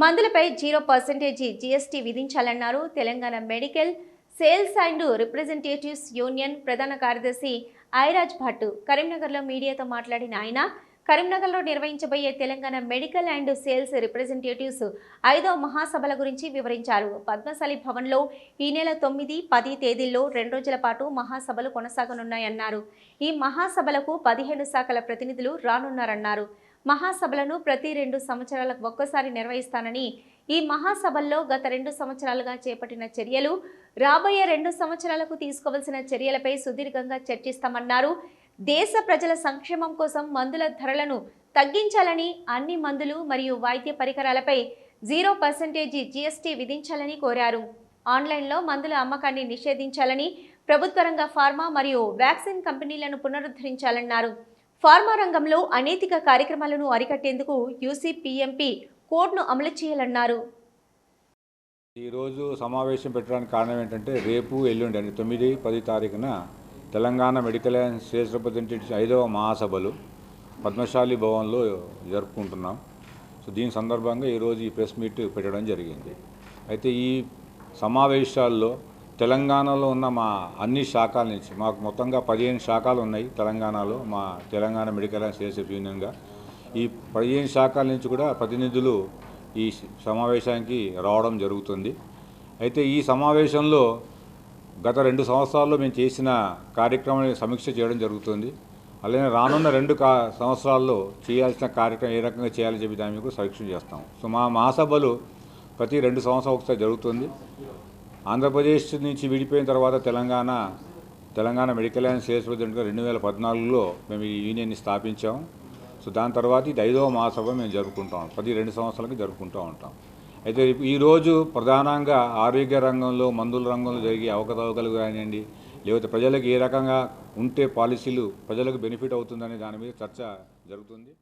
మందులపై zero percentage GST విధించాలన్నారు Telangana medical sales and representatives union ప్రధాన కార్యదర్శి ఐరాజ్ భట్ కరీంనగర్లో మీడియాతో మాట్లాడిన ఆయన కరీంనగర్లో నిర్వహించబోయే Telangana medical and sales representatives ఐదో మహాసభల గురించి వివరించారు. పద్మశాలి భవన్లో ఈ నెల తొమ్మిది పది తేదీల్లో రెండు రోజుల పాటు మహాసభలు కొనసాగనున్నాయన్నారు. ఈ మహాసభలకు పదిహేను శాఖల ప్రతినిధులు రానున్నారన్నారు. మహాసభలను ప్రతి రెండు సంవత్సరాలకు ఒక్కసారి నిర్వహిస్తానని ఈ మహాసభల్లో గత రెండు సంవత్సరాలుగా చేపట్టిన చర్యలు రాబోయే రెండు సంవత్సరాలకు తీసుకోవాల్సిన చర్యలపై సుదీర్ఘంగా చర్చిస్తామన్నారు. దేశ ప్రజల సంక్షేమం కోసం మందుల ధరలను తగ్గించాలని అన్ని మందులు మరియు వైద్య పరికరాలపై జీరో పర్సెంటేజీ జీఎస్టీ విధించాలని కోరారు. ఆన్లైన్లో మందుల అమ్మకాన్ని నిషేధించాలని ప్రభుత్వ రంగ ఫార్మా మరియు వ్యాక్సిన్ కంపెనీలను పునరుద్ధరించాలన్నారు. ఫార్మా రంగంలో అనైతిక కార్యక్రమాలను అరికట్టేందుకు యూసీపీఎంపీ కోడ్ను అమలు చేయాలన్నారు. ఈరోజు సమావేశం పెట్టడానికి కారణం ఏంటంటే రేపు ఎల్లుండి అంటే తొమ్మిది పది తారీఖున Telangana medical and state representatives ఐదవ మహాసభలు పద్మశాలి భవన్లో జరుపుకుంటున్నాం. సో దీని సందర్భంగా ఈరోజు ఈ ప్రెస్ మీట్ పెట్టడం జరిగింది. అయితే ఈ సమావేశాల్లో తెలంగాణలో ఉన్న మా అన్ని శాఖల నుంచి మాకు మొత్తంగా పదిహేను శాఖలు ఉన్నాయి తెలంగాణలో మా తెలంగాణ మెడికల్ అండ్ సిఎస్ఎఫ్ యూనియన్గా. ఈ పదిహేను శాఖల నుంచి కూడా ప్రతినిధులు ఈ సమావేశానికి రావడం జరుగుతుంది. అయితే ఈ సమావేశంలో గత రెండు సంవత్సరాల్లో మేము చేసిన కార్యక్రమాన్ని సమీక్ష చేయడం జరుగుతుంది. అలానే రానున్న రెండు కా సంవత్సరాల్లో చేయాల్సిన కార్యక్రమం ఏ రకంగా చేయాలని చెప్పి దాని మీద కూడా సమీక్ష చేస్తాం సో మా మహాసభలు ప్రతి రెండు సంవత్సరాలు ఒకసారి జరుగుతుంది. ఆంధ్రప్రదేశ్ నుంచి విడిపోయిన తర్వాత Telangana Telangana medical and sales ప్రెసిడెంట్గా రెండు వేల పద్నాలుగులో మేము ఈ యూనియన్ని స్థాపించాం. సో దాని తర్వాత ఇది ఐదవ మహాసభ మేము జరుపుకుంటాం. ప్రతి రెండు సంవత్సరాలకి జరుపుకుంటూ ఉంటాం. అయితే ఈరోజు ప్రధానంగా ఆరోగ్య రంగంలో మందుల రంగంలో జరిగే అవకతవకలు కానివ్వండి లేకపోతే ప్రజలకు ఏ రకంగా ఉంటే పాలసీలు ప్రజలకు బెనిఫిట్ అవుతుందనే దాని మీద చర్చ జరుగుతుంది.